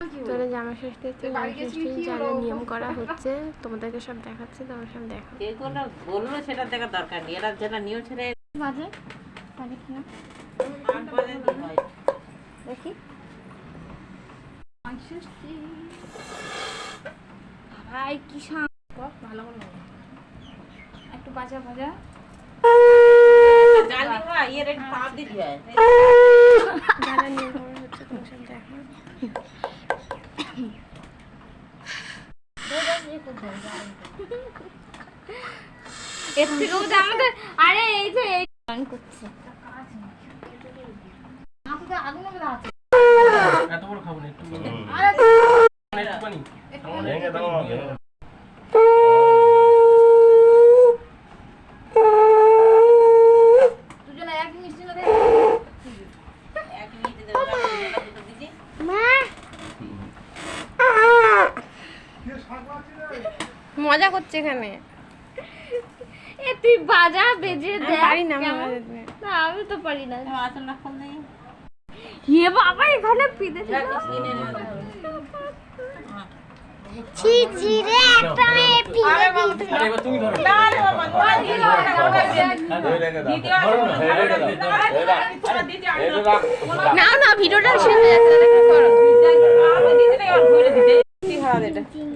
তোরা জামা ষষ্ঠী তো জামা ষষ্ঠী যা যা নিয়ম করা হচ্ছে তোমাদেরকে সব দেখাচ্ছে তোমরা সব দেখো যেগুলো বলল? সেটা দেখার দরকার নেই। এরা যেটা নিয়ম সেটা বাজে? বাজে কি দেখি। ভাই কি শান্ত ভালো করে একটু বাজা বাজা। দিব ইয়ের একটু তাপ দিতে হয় যা নিয়ম এর থেকেও তো আমাদের আরে এই যে এই গান করছে এত বড় খাব না একটু একটুখানি ভেঙে দাও ভেঙে দুজনে এক মিষ্টি করে এক মিনিট দেবো দুটো দিদি মজা করছে এখানে এ তুই বাজা বেজে দে পারি না আমি? না তো পারি না আসল না ফোন নেই ইয়ে বাবা এখানে পিদে ছি ছি রে একটা মেয়ে পিদে আরে তুমি ধরো না এই রাখ না না ভিডিওটা শেষ হয়ে যাচ্ছে দেখো করো ঢুকে রাখ কাগজে মধ্যে